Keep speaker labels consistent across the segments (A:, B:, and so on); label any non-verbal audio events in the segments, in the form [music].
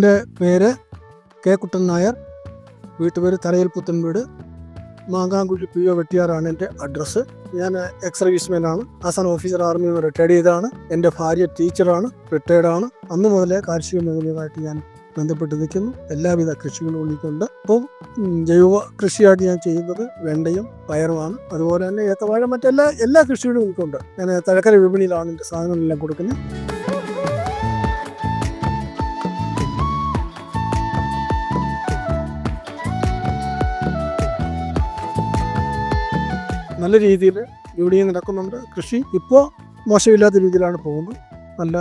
A: എന്റെ പേര് കെ കുട്ടൻ നായർ. വീട്ടുപേര് തറയിൽ പുത്തൻ വീട്. മാങ്ങാങ്കുഴി പി ഒ വെട്ടിയാറാണ് എന്റെ അഡ്രസ്സ് ഞാൻ എക്സ് സർവീസ്മാനാണ് ആസാൻ ഓഫീസർ നിന്ന് റിട്ടയർഡ് ചെയ്തതാണ്. എന്റെ ഭാര്യ ടീച്ചറാണ് റിട്ടയർഡാണ് അന്ന് മുതലേ കാർഷിക മേഖലയുമായിട്ട് ഞാൻ ബന്ധപ്പെട്ട് നിൽക്കുന്നു. എല്ലാവിധ കൃഷികളും ഉള്ളിട്ടുണ്ട് അപ്പോൾ ജൈവ കൃഷിയായിട്ട് ഞാൻ ചെയ്യുന്നത് വെണ്ടയും പയറുമാണ്. അതുപോലെ തന്നെ ഏത്തവാഴ മറ്റെല്ലാ എല്ലാ കൃഷികളും എനിക്കുണ്ട് ഞാൻ തഴക്കര വിപണിയിലാണ് എന്റെ സാധനങ്ങളെല്ലാം കൊടുക്കുന്നത്. നല്ല രീതിയിൽ ഇവിടെയും നടക്കുന്നുണ്ട്. കൃഷി ഇപ്പോൾ മോശമില്ലാത്ത രീതിയിലാണ് പോകുന്നത്. നല്ല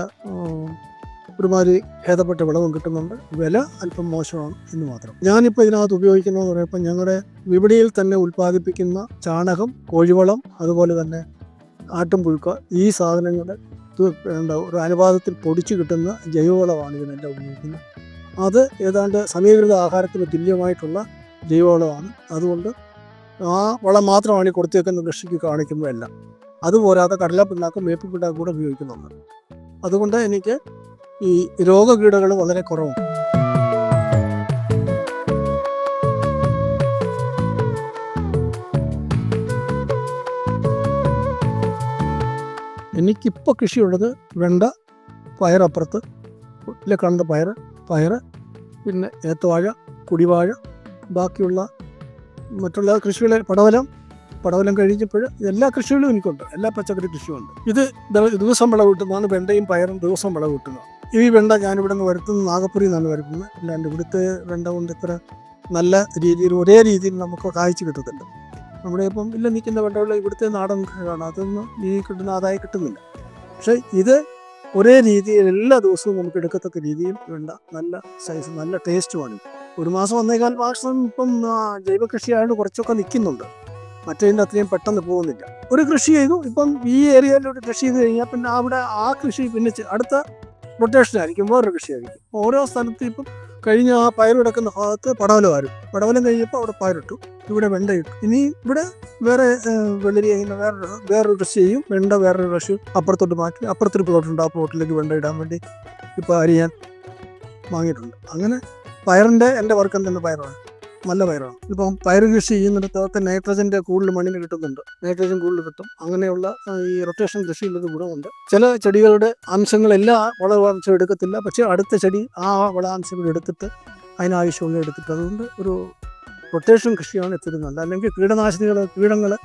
A: ഒരുമാതിരി ഭേദപ്പെട്ട വിളവും കിട്ടുന്നുണ്ട്. വില അല്പം മോശമാണ് എന്ന് മാത്രം. ഞാനിപ്പോൾ ഇതിനകത്ത് ഉപയോഗിക്കുന്നതെന്ന് പറയുമ്പോൾ ഞങ്ങളുടെ വിപണിയിൽ തന്നെ ഉൽപ്പാദിപ്പിക്കുന്ന ചാണകം കോഴിവളം അതുപോലെ തന്നെ ആട്ടും പുഴുക്ക ഈ സാധനങ്ങൾ ഒരു അനുപാതത്തിൽ പൊടിച്ചു കിട്ടുന്ന ജൈവവളമാണ് ഇതിനെല്ലാം ഉപയോഗിക്കുന്നത്. അത് ഏതാണ്ട് സമീകൃത ആഹാരത്തിന് തുല്യമായിട്ടുള്ള ജൈവവളമാണ്. അതുകൊണ്ട് ആ വളം മാത്രമാണ് ഈ കൊടുത്തേക്കുന്ന കൃഷിക്ക് കാണിക്കുന്നതെല്ലാം. അതുപോരാതെ കടല പിണ്ണാക്കും വേപ്പ് പിണ്ണാക്കും കൂടെ ഉപയോഗിക്കുന്നുണ്ട് അതുകൊണ്ട് എനിക്ക് ഈ രോഗകീടകൾ വളരെ കുറവാണ്. എനിക്കിപ്പോൾ കൃഷിയുള്ളത് വെണ്ട പയറപ്പുറത്ത് കാണുന്ന പയർ പയർ പിന്നെ ഏത്തവാഴ കുടിവാഴ ബാക്കിയുള്ള മറ്റുള്ള കൃഷികളെ പടവലം പടവലം കഴിഞ്ഞപ്പോൾ എല്ലാ കൃഷികളും എനിക്കുണ്ട്. എല്ലാ പച്ചക്കറി കൃഷിയും ഉണ്ട് ഇത് ദിവസം വിളവ് കിട്ടുന്നതാണ് വെണ്ടയും പയറും ദിവസം വിളവ് കിട്ടുന്നത് ഈ വെണ്ട ഞാനിവിടെ നിന്ന് വരുത്തുന്നത് നാഗപ്പുരി നിന്നാണ് വരുത്തുന്നത്. അല്ലാണ്ട് ഇവിടുത്തെ വെണ്ട കൊണ്ട് ഇത്ര നല്ല രീതിയിൽ ഒരേ രീതിയിൽ നമുക്ക് കാഴ്ച കിട്ടത്തില്ല. നമ്മുടെ ഇപ്പം ഇല്ല നിൽക്കുന്ന വെണ്ടകൾ ഇവിടുത്തെ നാടൻ കൃഷിയാണ് അതൊന്നും ഈ കിട്ടുന്ന ആദായം കിട്ടുന്നില്ല. പക്ഷേ ഇത് ഒരേ രീതിയിൽ എല്ലാ ദിവസവും നമുക്ക് എടുക്കത്തക്ക രീതിയിൽ വേണ്ട നല്ല സൈസ് നല്ല ടേസ്റ്റുമാണ് ഒരു മാസം ഒന്നേകാൽ മാസം ഇപ്പം ജൈവ കൃഷി കുറച്ചൊക്കെ നിൽക്കുന്നുണ്ട് മറ്റേതിന്റെ അത്രയും പെട്ടെന്ന് പോകുന്നില്ല. ഒരു കൃഷി ചെയ്തു. ഇപ്പം ഈ ഏരിയയിൽ ഒരു കൃഷി ചെയ്ത് കഴിഞ്ഞാൽ പിന്നെ അവിടെ ആ കൃഷി പിന്നെ അടുത്ത റൊട്ടേഷൻ ആയിരിക്കും. വേറൊരു കൃഷിയായിരിക്കും. ഓരോ സ്ഥലത്തും ഇപ്പം കഴിഞ്ഞ ആ പയറിടക്കുന്ന ഭാഗത്ത് പടവലമായിരുന്നു പടവലം കഴിഞ്ഞപ്പോൾ അവിടെ പയറിട്ടു. ഇവിടെ വെണ്ട ഇട്ടു ഇനി ഇവിടെ വേറെ വെള്ളരി കഴിഞ്ഞ വേറൊരു വേറൊരു കൃഷി ചെയ്യും. വെണ്ട വേറൊരു കൃഷി അപ്പുറത്തോട്ട് മാറ്റി. അപ്പുറത്തൊരു പ്ലോട്ടുണ്ട് ആ പ്ലോട്ടിലേക്ക് വെണ്ട ഇടാൻ വേണ്ടി ഇപ്പോൾ അരിയാൻ വാങ്ങിയിട്ടുണ്ട്. അങ്ങനെ പയറിന്റെ എന്റെ വർക്ക് എന്തെന്ന് പയറാണ്. നല്ല പയറാണ്. ഇപ്പം പയർ കൃഷി ചെയ്യുന്നിടത്ത് നൈട്രജന്റെ കൂടുതൽ മണ്ണിൽ കിട്ടുന്നുണ്ട്. നൈട്രജൻ കൂടുതൽ കിട്ടും. അങ്ങനെയുള്ള ഈ റൊട്ടേഷൻ കൃഷിയുള്ളത് ഗുണമുണ്ട്. ചില ചെടികളുടെ അംശങ്ങളെല്ലാം വളാംശം എടുക്കത്തില്ല. പക്ഷേ അടുത്ത ചെടി ആ വളാംശങ്ങൾ എടുത്തിട്ട് അതിനാവശ്യമുള്ള എടുത്തിട്ട് അതുകൊണ്ട് ഒരു റൊട്ടേഷൻ കൃഷിയാണ് എത്തിരുന്നത് അല്ലെങ്കിൽ കീടനാശിനികൾ കീടങ്ങൾ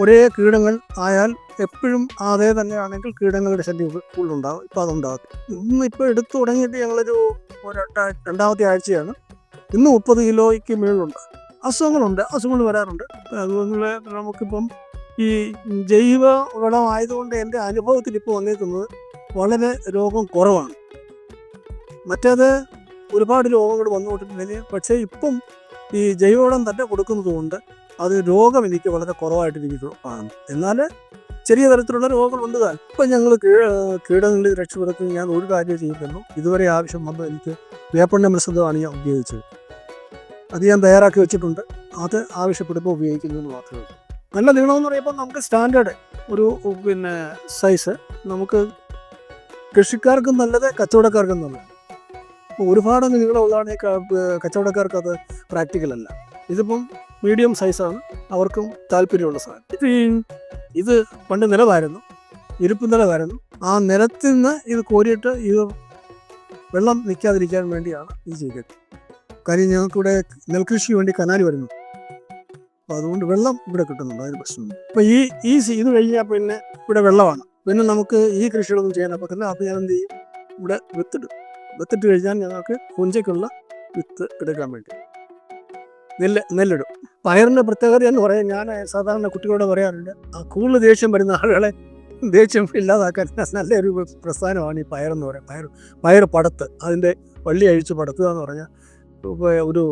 A: ഒരേ കീടങ്ങൾ ആയാൽ എപ്പോഴും അതേ തന്നെയാണെങ്കിൽ കീടങ്ങളുടെ ശല്യം കൂടുതലുണ്ടാകും ഇപ്പം അതുണ്ടാകും. ഇന്ന് ഇപ്പോൾ എടുത്തു തുടങ്ങിയിട്ട് ഞങ്ങളൊരു രണ്ടാമത്തെ ആഴ്ചയാണ്. ഇന്ന് മുപ്പത് കിലോയ്ക്ക് മേളുണ്ട് അസുഖങ്ങളുണ്ട്. അസുഖങ്ങൾ വരാറുണ്ട്. അതുപോലെ നമുക്കിപ്പം ഈ ജൈവ വളമായതുകൊണ്ട് എന്റെ അനുഭവത്തിൽ ഇപ്പോൾ വന്നേക്കുന്നത് വളരെ രോഗം കുറവാണ്. മറ്റേത് ഒരുപാട് രോഗങ്ങൾ വന്നുകൊണ്ടിരുന്നതിന് പക്ഷേ ഇപ്പം ഈ ജൈവവളം തന്നെ കൊടുക്കുന്നത് കൊണ്ട് അത് രോഗം എനിക്ക് വളരെ കുറവായിട്ട് എനിക്ക് കാണുന്നു എന്നാൽ ചെറിയ തരത്തിലുള്ള രോഗങ്ങൾ ഉണ്ട് താൻ. ഇപ്പം ഞങ്ങൾ കീടങ്ങളിൽ രക്ഷപ്പെടുത്തി ഞാൻ ഒരു കാര്യം ചെയ്യുന്നു ഇതുവരെ ആവശ്യം വന്നു എനിക്ക് വേപ്പെണ്ണ മിശ്രിതമാണ് ഞാൻ ഉപയോഗിച്ചത്. അത് ഞാൻ തയ്യാറാക്കി വെച്ചിട്ടുണ്ട്. അത് ആവശ്യപ്പെടുമ്പോൾ ഉപയോഗിക്കുന്നു എന്ന് മാത്രമേ ഉള്ളൂ. നല്ല നീളമെന്ന് പറയുമ്പോൾ നമുക്ക് സ്റ്റാൻഡേർഡ് ഒരു പിന്നെ സൈസ് നമുക്ക് കൃഷിക്കാർക്കും നല്ലത് കച്ചവടക്കാർക്കും നല്ലത്. ഒരുപാട് നീളമുള്ളതാണ് കച്ചവടക്കാർക്ക് അത് പ്രാക്ടിക്കൽ അല്ല ഇതിപ്പം മീഡിയം സൈസാണ്. അവർക്കും താല്പര്യമുള്ള സാധനം. ഇത് പണ്ട് നിലതായിരുന്നു ഇരുപ്പ് നിലതായിരുന്നു ആ നിലത്തിൽ നിന്ന് ഇത് കോരിയിട്ട് ഇത് വെള്ളം നിൽക്കാതിരിക്കാൻ വേണ്ടിയാണ് ഈ ചെയ്തത്. കാര്യം ഞങ്ങൾക്കിവിടെ നെൽകൃഷിക്ക് വേണ്ടി കനാല് വരുന്നു. അപ്പോൾ അതുകൊണ്ട് വെള്ളം ഇവിടെ കിട്ടുന്നുണ്ട്. അതിന് പ്രശ്നം അപ്പോൾ ഈ ഈ ഇത് കഴിഞ്ഞാൽ പിന്നെ ഇവിടെ വെള്ളമാണ്. പിന്നെ നമുക്ക് ഈ കൃഷികളൊന്നും ചെയ്യാൻ പറ്റില്ല അപ്പോൾ ഞാൻ എന്ത് ചെയ്യും? ഇവിടെ വിത്തിടും. വിത്തിട്ട് കഴിഞ്ഞാൽ ഞങ്ങൾക്ക് പുഞ്ചയ്ക്കുള്ള വിത്ത് എടുക്കാൻ വേണ്ടി. നെല്ല് നെല്ലിടും. പയറിന്റെ പ്രത്യേകത എന്ന് പറയാൻ ഞാൻ സാധാരണ കുട്ടികളോട് പറയാറുണ്ട് ആ കൂടുതൽ ദേഷ്യം വരുന്ന ആളുകളെ ദേഷ്യം ഇല്ലാതാക്കാൻ [laughs] നല്ലൊരു പ്രസ്ഥാനമാണ് ഈ പയറെന്ന് പറയാം. പയർ പയർ പടത്ത് അതിന്റെ വള്ളി അഴിച്ച് പടത്തുക എന്ന് പറഞ്ഞാൽ ഒരു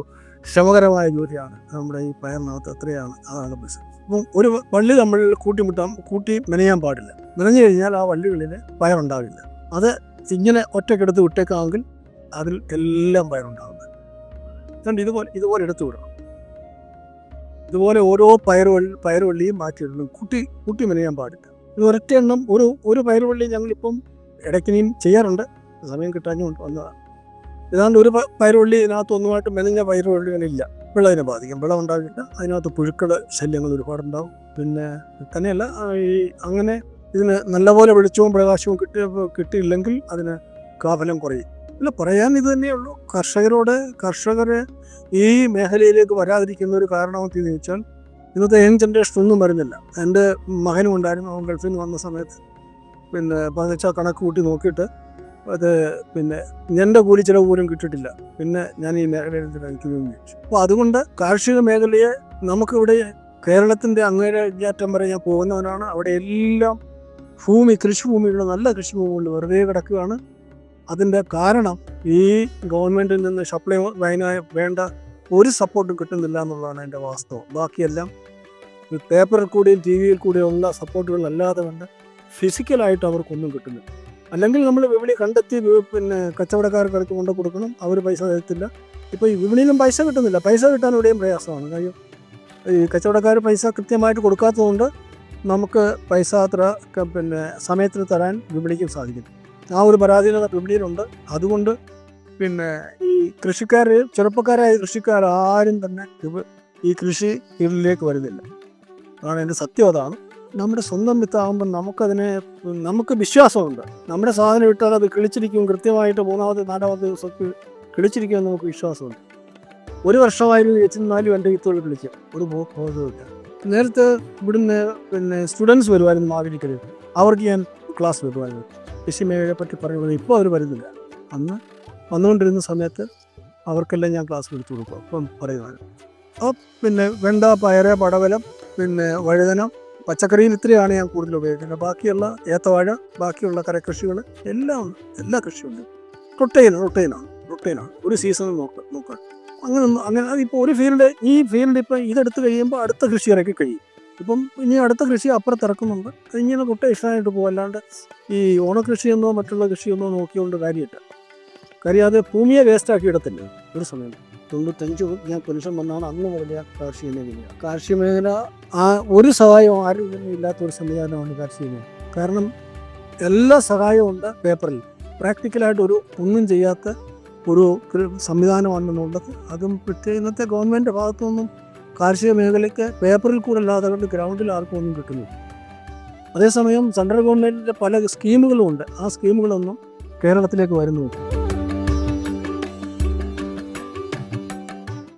A: ശ്രമകരമായ ജോലിയാണ്. നമ്മുടെ ഈ പയറിനകത്ത് അത്രയാണ് അതാണ് ബസ് അപ്പം ഒരു വള്ളി നമ്മൾ കൂട്ടിമുട്ടാം കൂട്ടി മെനയാൻ പാടില്ല. മെനഞ്ഞു കഴിഞ്ഞാൽ ആ വള്ളികളിൽ പയറുണ്ടാവില്ല. അത് ഇങ്ങനെ ഒറ്റക്കെടുത്ത് വിട്ടേക്കാമെങ്കിൽ അതിൽ എല്ലാം പയറുണ്ടാകുന്നത് കണ്ട്? ഇതുപോലെ ഇതുപോലെ എടുത്തു വിടണം. ഇതുപോലെ ഓരോ പയറുവള്ളി പയറുവള്ളിയും മാറ്റിയിടണം. കുട്ടി കുട്ടി മെനയാൻ പാടില്ല. ഇത് ഒരൊറ്റ എണ്ണം ഒരു ഒരു പയറുവള്ളി ഞങ്ങളിപ്പം ഇടയ്ക്കിനിയും ചെയ്യാറുണ്ട്. സമയം കിട്ടാഞ്ഞുകൊണ്ട് വന്നതാണ്. ഏതാണ്ട് ഒരു പയറുവള്ളി പയറുള്ളി ഇതിനകത്ത് ഒന്നുമായിട്ട് മെനഞ്ഞ പയറുവള്ളികളില്ല വിളവിനെ ബാധിക്കും. വിളവ് ഉണ്ടാകില്ല അതിനകത്ത് പുഴുക്കൾ ശല്യങ്ങൾ ഒരുപാടുണ്ടാവും. പിന്നെ തന്നെയല്ല ഈ അങ്ങനെ ഇതിന് നല്ലപോലെ വെളിച്ചവും പ്രകാശവും കിട്ടി കിട്ടിയില്ലെങ്കിൽ അതിന് കാഫലം കുറയും. അല്ല പറയാൻ ഇത് തന്നെയുള്ളൂ കർഷകരോട് കർഷകർ ഈ മേഖലയിലേക്ക് വരാതിരിക്കുന്ന ഒരു കാരണമെന്ന് വെച്ചാൽ ഇന്നത്തെ യങ് ജനറേഷൻ ഒന്നും വരുന്നില്ല. എന്റെ മകനും ഉണ്ടായിരുന്നു അവൻ ഗൾഫിൽ നിന്ന് വന്ന സമയത്ത്. പിന്നെ പതിച്ച കണക്ക് കൂട്ടി നോക്കിയിട്ട് അത് പിന്നെ എന്റെ കൂലി ചിലവ് പോലും കിട്ടിയിട്ടില്ല. പിന്നെ ഞാൻ ഈ മേഖലയിൽ തിരഞ്ഞെടുക്കുകയും ചോദിച്ചു അപ്പോൾ അതുകൊണ്ട് കാർഷിക മേഖലയെ നമുക്കിവിടെ കേരളത്തിന്റെ അങ്ങേറ്റം വരെ ഞാൻ പോകുന്നവനാണ്. അവിടെ എല്ലാം ഭൂമി കൃഷിഭൂമിയുള്ള നല്ല കൃഷിഭൂമികളിൽ വെറുതെ കിടക്കുകയാണ്. അതിന്റെ കാരണം ഈ ഗവൺമെന്റിൽ നിന്ന് സപ്ലൈ ലൈനായ വേണ്ട ഒരു സപ്പോർട്ടും കിട്ടുന്നില്ല എന്നുള്ളതാണ് എന്റെ വാസ്തവം. ബാക്കിയെല്ലാം പേപ്പറിൽ കൂടിയും ടി വിയിൽ കൂടിയും ഉള്ള സപ്പോർട്ടുകളല്ലാതെ കണ്ട് ഫിസിക്കലായിട്ട് അവർക്കൊന്നും കിട്ടുന്നില്ല. അല്ലെങ്കിൽ നമ്മൾ വിപണി കണ്ടെത്തി പിന്നെ കച്ചവടക്കാർക്ക് കൊണ്ട് കൊടുക്കണം അവർ പൈസ തരത്തില്ല. ഇപ്പോൾ ഈ വിപണിയിലും പൈസ കിട്ടുന്നില്ല. പൈസ കിട്ടാൻ ഇവിടെയും പ്രയാസമാണ്. കാര്യം ഈ കച്ചവടക്കാർ പൈസ കൃത്യമായിട്ട് കൊടുക്കാത്തതുകൊണ്ട് നമുക്ക് പൈസ അത്ര പിന്നെ സമയത്തിന് തരാൻ വിപണിക്കും സാധിക്കും ആ ഒരു പരാധീനത വിപണിയിലുണ്ട് അതുകൊണ്ട് പിന്നെ ഈ കൃഷിക്കാർ ചെറുപ്പക്കാരായ കൃഷിക്കാർ ആരും തന്നെ ഈ കൃഷി ഫീൽഡിലേക്ക് വരുന്നില്ല. അതാണ് എന്റെ സത്യം. അതാണ് നമ്മുടെ സ്വന്തം വിത്താകുമ്പോൾ നമുക്കതിനെ നമുക്ക് വിശ്വാസമുണ്ട്. നമ്മുടെ സാധനം ഇട്ടാൽ അത് കിളിച്ചിരിക്കും കൃത്യമായിട്ട് മൂന്നാമത് നാലാമത്തെ ദിവസത്തിൽ കിളിച്ചിരിക്കുമെന്ന് നമുക്ക് വിശ്വാസമുണ്ട്. ഒരു വർഷമായിരുന്നു വെച്ചിരുന്നാലും എന്റെ വിത്തുകൾ കിളിക്കും. ഒരു ബോധവുമില്ല നേരത്തെ ഇവിടുന്ന് പിന്നെ സ്റ്റുഡൻസ് വരുമായിരുന്നു മാവേലിക്കരയിൽ. അവർക്ക് ഞാൻ ക്ലാസ് വരുമായിരുന്നു കൃഷി മേഖലയെ പറ്റി പറയുമ്പോൾ ഇപ്പോൾ അവർ വരുന്നില്ല. അന്ന് വന്നുകൊണ്ടിരുന്ന സമയത്ത് അവർക്കെല്ലാം ഞാൻ ക്ലാസ് എടുത്തു കൊടുക്കും. അപ്പം പറയുന്നത് അപ്പോൾ പിന്നെ വെണ്ട പയറ് പടവലം പിന്നെ വഴുതനം പച്ചക്കറിയിൽ ഇത്രയാണ് ഞാൻ കൂടുതൽ ഉപയോഗിക്കുന്നത്. ബാക്കിയുള്ള ഏത്തവാഴ ബാക്കിയുള്ള കരകൃഷികൾ എല്ലാം എല്ലാ കൃഷിയുണ്ട്. റൊട്ടൈൻ റൊട്ടൈനാണ് റൊട്ടൈനാണ്. ഒരു സീസൺ നോക്ക നോക്കാൻ അങ്ങനെ അങ്ങനെ അതിപ്പോൾ ഒരു ഫീൽഡ് ഈ ഫീൽഡ് ഇപ്പം ഇതെടുത്ത് കഴിയുമ്പോൾ അടുത്ത കൃഷി ഇറക്കി കഴിയും. ഇപ്പം ഇനി അടുത്ത കൃഷി അപ്പുറത്ത് ഇങ്ങനെ റൊട്ടേഷനായിട്ട് പോകും അല്ലാണ്ട് ഈ ഓണക്കൃഷിയെന്നോ മറ്റുള്ള കൃഷിയെന്നോ നോക്കിയോണ്ട് കാര്യമില്ല. കാര്യം അത് ഭൂമിയെ വേസ്റ്റാക്കി ഇടത്തില്ല. ഒരു സമയം. തൊണ്ണൂറ്റഞ്ച് ഞാൻ പെൻഷൻ വന്നാണ് അന്ന് മുതലേ കാർഷിക മേഖല കാർഷിക മേഖല ആ ഒരു സഹായവും ആരും ഇല്ലാത്ത ഒരു സംവിധാനമാണ് കാർഷിക മേഖല. കാരണം എല്ലാ സഹായവും ഉണ്ട് പേപ്പറിൽ. പ്രാക്ടിക്കലായിട്ട് ഒരു ഒന്നും ചെയ്യാത്ത ഒരു സംവിധാനമാണെന്നുള്ളത് അതും പ്രത്യേക ഇന്നത്തെ ഗവൺമെന്റ് ഭാഗത്തുനിന്നും കാർഷിക മേഖലയ്ക്ക് പേപ്പറിൽ കൂടെ അല്ലാതെ കൊണ്ട് ഗ്രൗണ്ടിൽ ആർക്കും ഒന്നും കിട്ടുന്നില്ല. അതേസമയം സെൻട്രൽ ഗവൺമെന്റിന്റെ പല സ്കീമുകളും ഉണ്ട്. ആ സ്കീമുകളൊന്നും കേരളത്തിലേക്ക് വരുന്നുമില്ല.